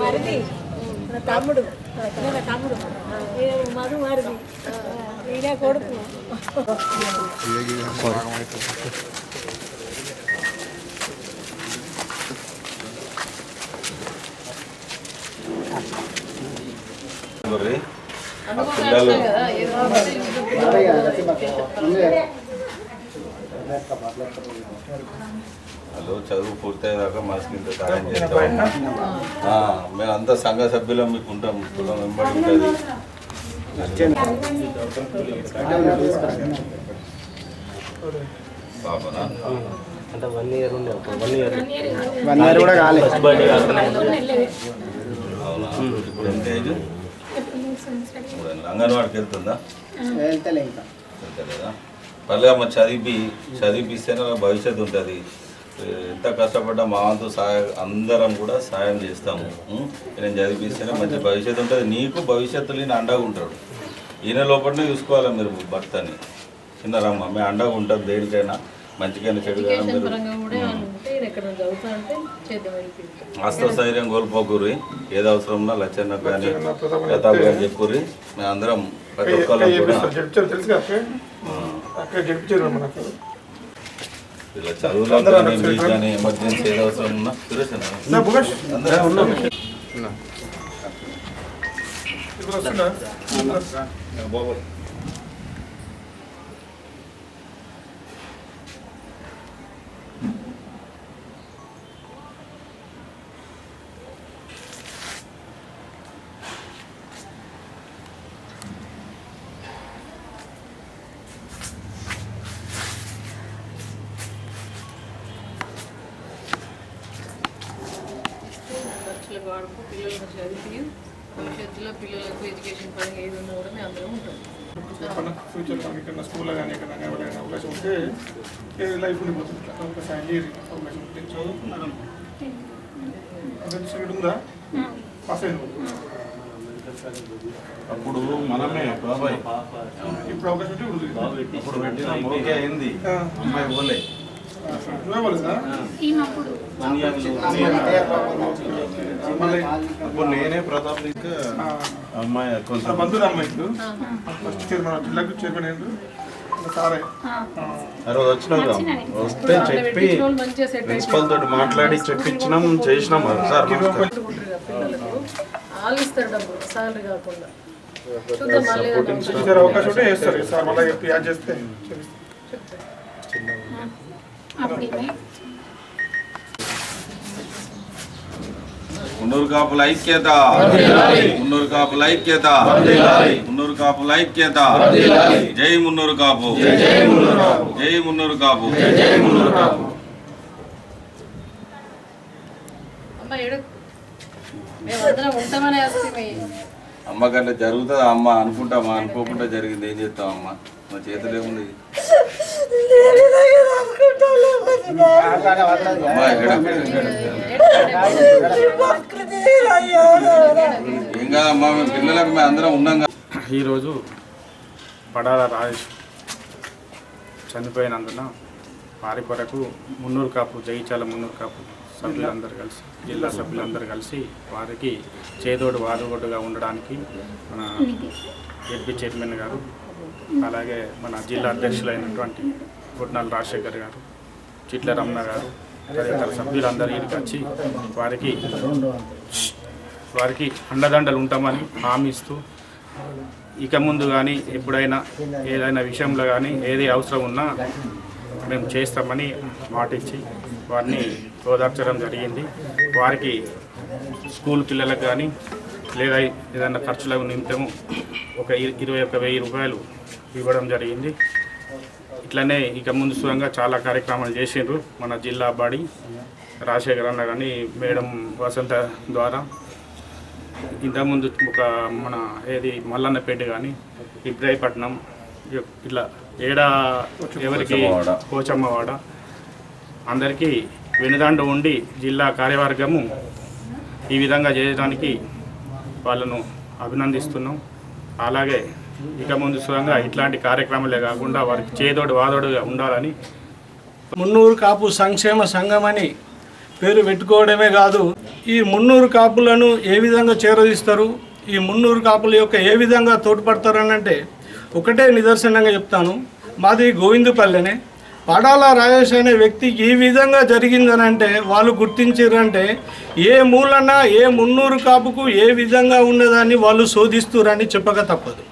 మరిది నా తమ్ముడు నా తమ్ముడు ఈయన మధు మరిది ఈయన కొడుకు ఆ పిల్లలు హలో చదువు పూర్తయ్యేదాకా మాస్క్ ఇంత సహాయం చేస్తాం ఆ, మేమంతా సంఘ సభ్యులం మీకు ఉంటాం కులం వెంబడి ఉంటుంది. పాపనా అంటే వన్ ఇయర్ ఉండే వన్ ఇయర్ వన్ ఇయర్ కూడా కాలే. ఫస్ట్ బర్త్డే కాకనే అవునా? ఇప్పుడు ఎంత ఏజ్. అంగన్వాడికి వెళ్తుందా? వెళ్తలేదా? చదివి చదివిస్తేనే భవిష్యత్తు ఉంటుంది. ఎంత కష్టపడ్డా మా వంతు సహాయ అందరం కూడా సాయం చేస్తాము? నేను చదివిస్తేనే మంచి భవిష్యత్తు ఉంటుంది. నీకు భవిష్యత్తులో ఈయన అండగా ఉంటాడు. ఈయన లోపలనే చూసుకోవాలి మీరు భర్తని. చిన్నరమ్మ మేము అండగా ఉంటాం దేనికైనా. మంచికైనా చెడుకైనా మీరు ఆస్తస్థైర్యం కోల్పోకుర్రి. ఏది అవసరం ఉన్నా లచ్చన్న కానీ ప్రతాప్ గారు చెప్పుర్రి మేము అందరం ప్రతి ఒక్కరు ఇలా చదువులో కానీ ఎమర్జెన్సీ ఏది అవసరం ఉన్నా సురేష్ అన్న. నా భువనేష్ అందరం ఉన్నాం ఇప్పుడు వస్తుందా ఖర్చులకు వాడుకో పిల్లలకు చదివి భవిష్యత్తులో పిల్లలకు ఎడ్యుకేషన్ పరంగా ఏది ఉన్నా కూడా మేము అందరం ఉంటాం. ఫ్యూచర్ ఇక్కడ స్కూల్లో కానీ ఎక్కడ ఎవరైనా అవకాశం ఉంటే ఏ లైఫ్ ఉండిపోతుంది అవకాశం ఉంటే చదువు ఉందా పాస్ అప్పుడు మనమే బాబాయ్. ఇప్పుడు అవకాశం ఇప్పుడు అప్పుడు పెట్టిన. అమ్మాయి పోలే అప్పుడు నేనే ప్రతాప్ అమ్మాయి కొంచెం బంధువులు అమ్మాయి ఇప్పుడు. ఫస్ట్ చైర్మన్ జిల్లాకు చైర్మన్ ఆ. రోజు వచ్చినాం. వస్తే చెప్పి ప్రిన్సిపల్ తోటి మాట్లాడి చెప్పించినాం చేసినాం సార్ అవకాశం ఉంటే. చేస్తారు సార్ మళ్ళీ చెప్పి యాడ్ చేస్తే. మున్నూరు కాపుల ఐక్యత. మున్నూరు కాపుల ఐక్యత. మున్నూరు కాపుల ఐక్యత. జై మున్నూరు కాపు. జై మున్నూరు కాపు. అమ్మ కంటే జరుగుతుందా? అమ్మ అనుకుంటామా? అనుకోకుండా జరిగింది. ఏం చేస్తాం అమ్మ? మా చేతులు ఇంకా మా పిల్లలకు మేము అందరం ఉన్నాం కదా ఈరోజు పడాల రాజేష్ చనిపోయినందున వారి కొరకు మున్నూరు కాపు జగిచాల మున్నూరు కాపు సభ్యులందరూ కలిసి జిల్లా సభ్యులందరూ కలిసి వారికి చేదోడు వాదోడుగా ఉండడానికి మన ఎడ్పి చైర్మన్ గారు అలాగే మన జిల్లా అధ్యక్షులైనటువంటి గుట్నాల రాజశేఖర్ గారు చిట్ల రమణ గారు తదితర సభ్యులందరూ ఇక్కడికి వచ్చి వారికి వారికి అండదండలు ఉంటామని హామీ ఇస్తూ ఇక ముందు కానీ ఎప్పుడైనా ఏదైనా విషయంలో కానీ ఏది అవసరం ఉన్నా మేము చేస్తామని మాటిచ్చి వారిని ఓదార్చడం జరిగింది. వారికి స్కూల్ పిల్లలకు కానీ లేదా ఏదైనా ఖర్చుల నిమిత్తము ఒక ఇరవై ఒక వెయ్యి రూపాయలు ఇవ్వడం జరిగింది. ఇట్లనే ఇక ముందు సురంగా చాలా కార్యక్రమాలు చేసిండ్రు మన జిల్లా బాడీ రాజశేఖర్ అన్న కానీ మేడం వసంత ద్వారా. ఇంతకుముందు ఒక మన ఏది మల్లన్నపేట కానీ ఇబ్రాహీపట్నం ఇట్లా ఏడా ఎవరికి. పోచమ్మవాడ. అందరికీ వెనుదండు ఉండి జిల్లా కార్యవర్గము ఈ విధంగా చేయడానికి వాళ్ళను అభినందిస్తున్నాం. అలాగే ఇక ముందు సుఖంగా ఇట్లాంటి కార్యక్రమాలే కాకుండా వారికి చేదోడు వాదోడుగా ఉండాలని మున్నూరు కాపు సంక్షేమ సంఘం అని పేరు పెట్టుకోవడమే కాదు ఈ మున్నూరు కాపులను ఏ విధంగా చేరదీస్తారు ఈ మున్నూరు కాపుల యొక్క ఏ విధంగా తోడ్పడతారు అంటే ఒకటే నిదర్శనంగా చెప్తాను. మాది గోవిందుపల్లెనే. పడాల రాజేష్ అనే వ్యక్తి ఈ విధంగా జరిగిందనంటే వాళ్ళు గుర్తించారంటే ఏ మూలన ఏ మున్నూరు కాపుకు ఏ విధంగా ఉన్నదని వాళ్ళు శోధిస్తురని చెప్పక తప్పదు.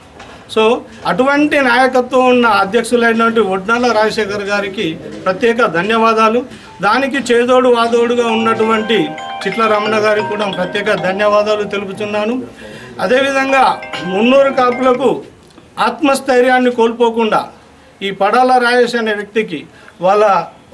సో అటువంటి నాయకత్వం ఉన్న అధ్యక్షులైనటువంటి వడ్నాల రాజశేఖర్ గారికి ప్రత్యేక ధన్యవాదాలు. దానికి చేదోడు వాదోడుగా ఉన్నటువంటి చిట్ల రమణ గారికి కూడా ప్రత్యేక ధన్యవాదాలు తెలుపుతున్నాను. అదేవిధంగా మున్నూరు కాపులకు ఆత్మస్థైర్యాన్ని కోల్పోకుండా ఈ పడాల రాజేష్ అనే వ్యక్తికి వాళ్ళ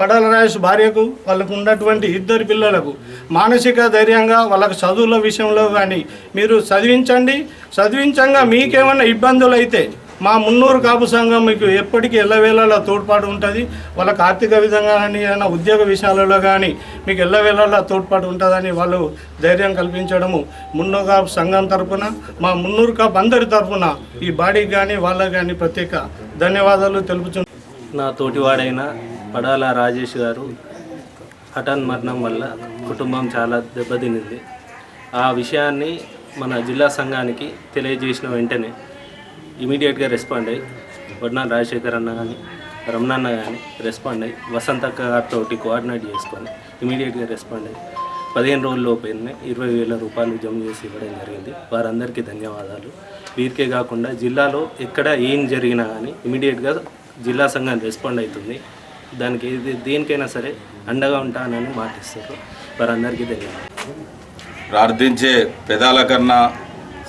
పడాల రాజేష్ భార్యకు వాళ్ళకు ఉన్నటువంటి ఇద్దరు పిల్లలకు మానసిక ధైర్యంగా వాళ్ళకు చదువుల విషయంలో కానీ మీరు చదివించండి. చదివించంగా మీకేమైనా ఇబ్బందులు అయితే మా మున్నూరు కాపు సంఘం మీకు ఎప్పటికీ ఎల్లవేళలా తోడ్పాటు ఉంటుంది. వాళ్ళకి ఆర్థిక విధంగా కానీ ఏదైనా ఉద్యోగ విషయాలలో కానీ మీకు ఎల్లవేళలా తోడ్పాటు ఉంటుందని వాళ్ళు ధైర్యం కల్పించడము మున్నూరు కాపు సంఘం తరపున మా మున్నూరు కాపు అందరి తరఫున ఈ బాడీకి కానీ వాళ్ళకి కానీ ప్రత్యేక ధన్యవాదాలు తెలుపుచు నా తోటివాడైన పడాల రాజేష్ గారు హఠాన్ మరణం వల్ల కుటుంబం చాలా దెబ్బతినింది. ఆ విషయాన్ని మన జిల్లా సంఘానికి తెలియజేసిన వెంటనే ఇమీడియట్గా రెస్పాండ్ అయ్యి వడ్నాల్ రాజశేఖర్ అన్న కానీ రమణన్న కానీ రెస్పాండ్ అయ్యి వసంతక్క గారితో కోఆర్డినేట్ చేసుకొని ఇమీడియట్గా రెస్పాండ్ అయ్యి పదిహేను రోజుల్లో లోపలనే ఇరవై వేల రూపాయలు జమ చేసి ఇవ్వడం జరిగింది. వారందరికీ ధన్యవాదాలు. వీరికే కాకుండా జిల్లాలో ఎక్కడ ఏం జరిగినా కానీ ఇమీడియట్గా జిల్లా సంఘం రెస్పాండ్ అవుతుంది. దానికి ఏది దేనికైనా సరే అండగా ఉంటానని మాటిస్తారు. వారందరికీ ధన్యవాదాలు. ప్రార్థించే పెదాల కన్నా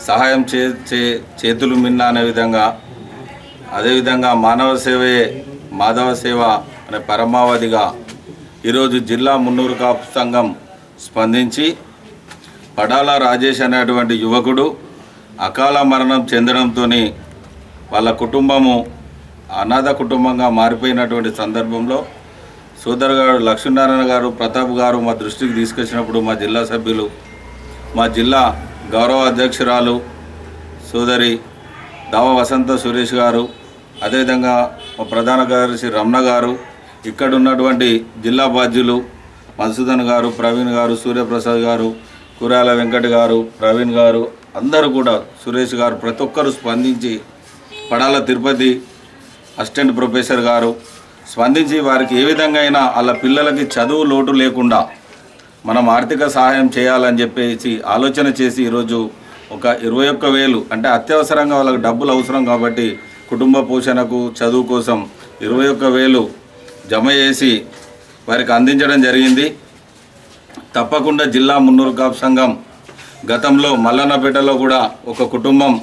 సహాయం చే చే చేతులు మిన్న అనే విధంగా అదేవిధంగా మానవ సేవే మాధవ సేవ అనే పరమావధిగా ఈరోజు జిల్లా మున్నూరు కాపు సంఘం స్పందించి పడాల రాజేష్ అనేటువంటి యువకుడు అకాల మరణం చెందడంతో వాళ్ళ కుటుంబము అనాథ కుటుంబంగా మారిపోయినటువంటి సందర్భంలో సోదరు గారు లక్ష్మీనారాయణ గారు ప్రతాప్ గారు మా దృష్టికి తీసుకొచ్చినప్పుడు మా జిల్లా సభ్యులు మా జిల్లా గౌరవ అధ్యక్షురాలు సోదరి దావ వసంత సురేష్ గారు అదేవిధంగా మా ప్రధాన కార్యదర్శి రమణ గారు ఇక్కడ ఉన్నటువంటి జిల్లా బాధ్యులు మధుసూదన్ గారు ప్రవీణ్ గారు సూర్యప్రసాద్ గారు కురాల వెంకట్ గారు ప్రవీణ్ గారు అందరూ కూడా సురేష్ గారు ప్రతి ఒక్కరు స్పందించి పడాల తిరుపతి అసిస్టెంట్ ప్రొఫెసర్ గారు స్పందించి వారికి ఏ విధంగా అయినా వాళ్ళ పిల్లలకి చదువు లోటు లేకుండా మనం ఆర్థిక సహాయం చేయాలని చెప్పేసి ఆలోచన చేసి ఈరోజు ఒక ఇరవై ఒక్క వేలు అంటే అత్యవసరంగా వాళ్ళకి డబ్బులు అవసరం కాబట్టి కుటుంబ పోషణకు చదువు కోసం ఇరవై ఒక్క వేలు జమ చేసి వారికి అందించడం జరిగింది. తప్పకుండా జిల్లా మున్నూరు కాపు సంఘం గతంలో మల్లన్నపేటలో కూడా ఒక కుటుంబం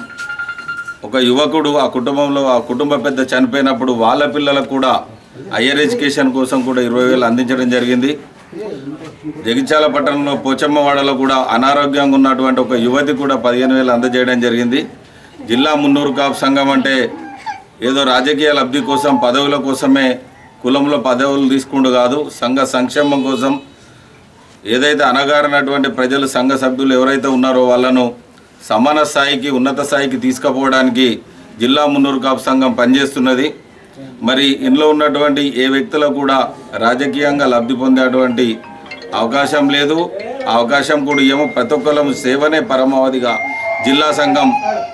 ఒక యువకుడు ఆ కుటుంబంలో ఆ కుటుంబ పెద్ద చనిపోయినప్పుడు వాళ్ళ పిల్లలకు కూడా హయ్యర్ ఎడ్యుకేషన్ కోసం కూడా ఇరవై వేలు అందించడం జరిగింది. జగిత్యాల పట్టణంలో పోచమ్మవాడలో కూడా అనారోగ్యంగా ఉన్నటువంటి ఒక యువతి కూడా పదిహేను వేలు అందజేయడం జరిగింది. జిల్లా మున్నూరు కాపు సంఘం అంటే ఏదో రాజకీయ లబ్ధి కోసం పదవుల కోసమే కులంలో పదవులు తీసుకుండు కాదు సంఘ సంక్షేమం కోసం ఏదైతే అనగారినటువంటి ప్రజలు సంఘ సభ్యులు ఎవరైతే ఉన్నారో వాళ్ళను సమాన స్థాయికి ఉన్నత స్థాయికి తీసుకుపోవడానికి జిల్లా మున్నూరు కాపు సంఘం పనిచేస్తున్నది. మరి ఇందులో ఉన్నటువంటి ఏ వ్యక్తులకు కూడా రాజకీయంగా లబ్ధి పొందేటువంటి అవకాశం లేదు. అవకాశం కూడా ఏమో ప్రతి ఒక్కరం సేవనే పరమావధిగా జిల్లా సంఘం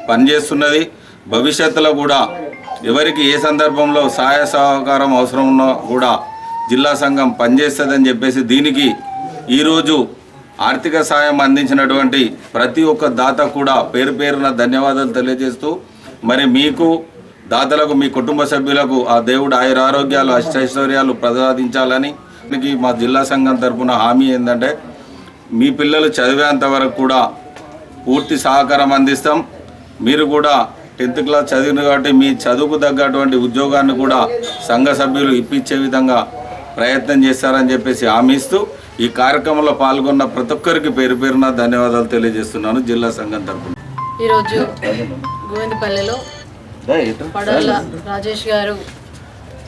పనిచేస్తున్నది. భవిష్యత్తులో కూడా ఎవరికి ఏ సందర్భంలో సహాయ సహకారం అవసరం ఉన్నా కూడా జిల్లా సంఘం పనిచేస్తుందని చెప్పేసి దీనికి ఈరోజు ఆర్థిక సాయం అందించినటువంటి ప్రతి ఒక్క దాత కూడా పేరు పేరున ధన్యవాదాలు తెలియజేస్తూ మరి మీకు దాతలకు మీ కుటుంబ సభ్యులకు ఆ దేవుడు ఆయుర ఆరోగ్యాలు అష్టైశ్వర్యాలు ప్రసాదించాలని మా జిల్లా సంఘం తరఫున హామీ ఏంటంటే మీ పిల్లలు చదివేంత వరకు కూడా పూర్తి సహకారం అందిస్తాం. మీరు కూడా టెన్త్ క్లాస్ చదివిన కాబట్టి మీ చదువుకు తగ్గటువంటి ఉద్యోగాన్ని కూడా సంఘ సభ్యులు ఇప్పించే విధంగా ప్రయత్నం చేస్తారని చెప్పేసి హామీస్తూ ఈ కార్యక్రమంలో పాల్గొన్న ప్రతి ఒక్కరికి పేరు పేరున ధన్యవాదాలు తెలియజేస్తున్నాను జిల్లా సంఘం తరపున. ఈరోజు గోవిందపల్లిలో పడాల రాజేష్ గారు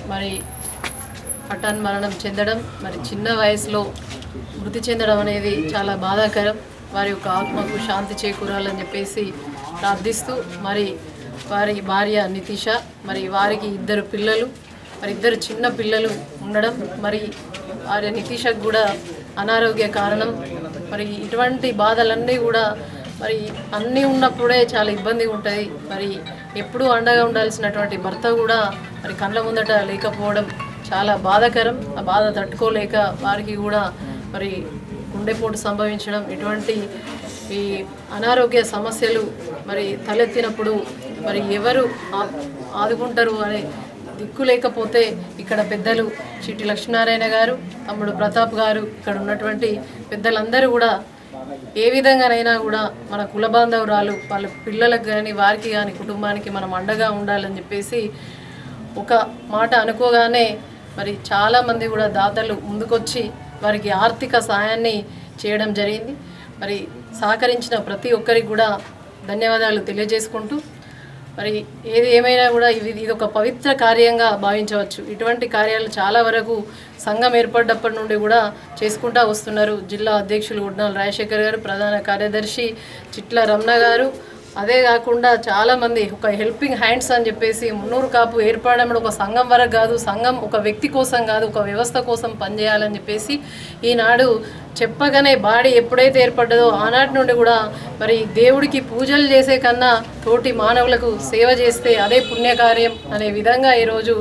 మరి హఠాన్ మరణం చెందడం మరి చిన్న వయసులో మృతి చెందడం అనేది చాలా బాధాకరం. వారి యొక్క ఆత్మకు శాంతి చేకూరాలని చెప్పేసి ప్రార్థిస్తూ మరి వారి భార్య నితీష మరి వారికి ఇద్దరు పిల్లలు మరి ఇద్దరు చిన్న పిల్లలు ఉండడం మరి వారి నితీషకు కూడా అనారోగ్య కారణం మరి ఇటువంటి బాధలన్నీ కూడా మరి అన్నీ ఉన్నప్పుడే చాలా ఇబ్బందిగా ఉంటుంది. మరి ఎప్పుడూ అండగా ఉండాల్సినటువంటి భర్త కూడా మరి కళ్ళ ముందట లేకపోవడం చాలా బాధాకరం. ఆ బాధ తట్టుకోలేక వారికి కూడా మరి గుండెపోటు సంభవించడం ఇటువంటి ఈ అనారోగ్య సమస్యలు మరి తలెత్తినప్పుడు మరి ఎవరు ఆ- ఆదుకుంటారు అనే దిక్కు లేకపోతే ఇక్కడ పెద్దలు చిట్టి లక్ష్మీనారాయణ గారు తమ్ముడు ప్రతాప్ గారు ఇక్కడ ఉన్నటువంటి పెద్దలందరూ కూడా ఏ విధంగానైనా కూడా మన కుల బాంధవురాలు వాళ్ళ పిల్లలకు కానీ వారికి కానీ కుటుంబానికి మనం అండగా ఉండాలని చెప్పేసి ఒక మాట అనుకోగానే మరి చాలామంది కూడా దాతలు ముందుకొచ్చి వారికి ఆర్థిక సహాయాన్ని చేయడం జరిగింది. మరి సహకరించిన ప్రతి ఒక్కరికి కూడా ధన్యవాదాలు తెలియజేసుకుంటూ మరి ఏది ఏమైనా కూడా ఇది ఇది ఒక పవిత్ర కార్యంగా భావించవచ్చు. ఇటువంటి కార్యాలు చాలా వరకు సంఘం ఏర్పడ్డప్పటి నుండి కూడా చేసుకుంటా వస్తున్నారు. జిల్లా అధ్యక్షులు గుడ్నాల్ రాజశేఖర్ గారు ప్రధాన కార్యదర్శి చిట్ల రమణ గారు అదే కాకుండా చాలామంది ఒక హెల్పింగ్ హ్యాండ్స్ అని చెప్పేసి మున్నూరు కాపు ఏర్పడడం ఒక సంఘం వరకు కాదు సంఘం ఒక వ్యక్తి కోసం కాదు ఒక వ్యవస్థ కోసం పనిచేయాలని చెప్పేసి ఈనాడు చెప్పగానే బాడీ ఎప్పుడైతే ఏర్పడ్డదో ఆనాటి నుండి కూడా మరి దేవుడికి పూజలు చేసే కన్నా తోటి మానవులకు సేవ చేస్తే అదే పుణ్యకార్యం అనే విధంగా ఈరోజు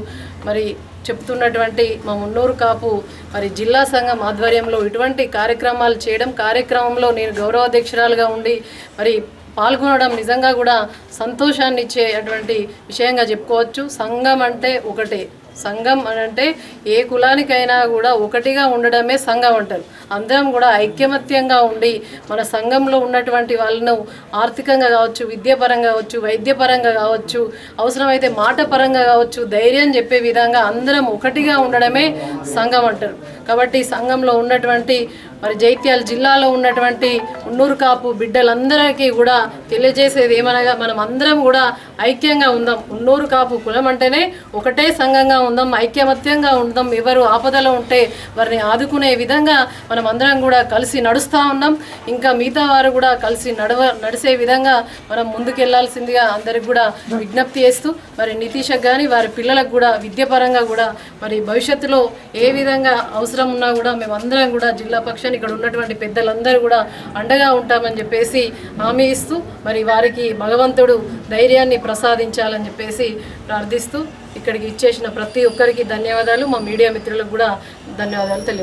మరి చెప్తున్నటువంటి మా మున్నూరు కాపు మరి జిల్లా సంఘం ఆధ్వర్యంలో ఇటువంటి కార్యక్రమాలు చేయడం కార్యక్రమంలో నేను గౌరవాధ్యక్షురాలుగా ఉండి మరి పాల్గొనడం నిజంగా కూడా సంతోషాన్ని ఇచ్చేటువంటి విషయంగా చెప్పుకోవచ్చు. సంఘం అంటే ఒకటే. సంఘం అని అంటే ఏ కులానికైనా కూడా ఒకటిగా ఉండడమే సంఘం అంటారు. అందరం కూడా ఐక్యమత్యంగా ఉండి మన సంఘంలో ఉన్నటువంటి వాళ్ళను ఆర్థికంగా కావచ్చు విద్యాపరంగా కావచ్చు వైద్యపరంగా కావచ్చు అవసరమైతే మాట పరంగా కావచ్చు ధైర్యం చెప్పే విధంగా అందరం ఒకటిగా ఉండడమే సంఘం అంటారు. కాబట్టి సంఘంలో ఉన్నటువంటి మరి జైత్యాల జిల్లాలో ఉన్నటువంటి ఉన్నూరు కాపు బిడ్డలందరికీ కూడా తెలియజేసేది ఏమనగా మనం అందరం కూడా ఐక్యంగా ఉందాం. ఉన్నూరు కాపు కులం అంటేనే ఒకటే సంఘంగా ఉందాం ఐక్యమత్యంగా ఉందాం. ఎవరు ఆపదలో ఉంటే వారిని ఆదుకునే విధంగా మనం అందరం కూడా కలిసి నడుస్తూ ఉన్నాం. ఇంకా మిగతా వారు కూడా కలిసి నడవ నడిసే విధంగా మనం ముందుకెళ్ళాల్సిందిగా అందరికి కూడా విజ్ఞప్తి చేస్తూ మరి నితీషకు కానీ వారి పిల్లలకు కూడా విద్యపరంగా కూడా మరి భవిష్యత్తులో ఏ విధంగా అవసరం ఉన్నా కూడా మేమందరం కూడా జిల్లా పక్షాన్ని ఇక్కడ ఉన్నటువంటి పెద్దలందరూ కూడా అండగా ఉంటామని చెప్పేసి హామీ ఇస్తూ మరి వారికి భగవంతుడు ధైర్యాన్ని ప్రసాదించాలని చెప్పేసి ప్రార్థిస్తూ ఇక్కడికి ఇచ్చేసిన ప్రతి ఒక్కరికి ధన్యవాదాలు. మా మీడియా మిత్రులకు కూడా ధన్యవాదాలు తెలియ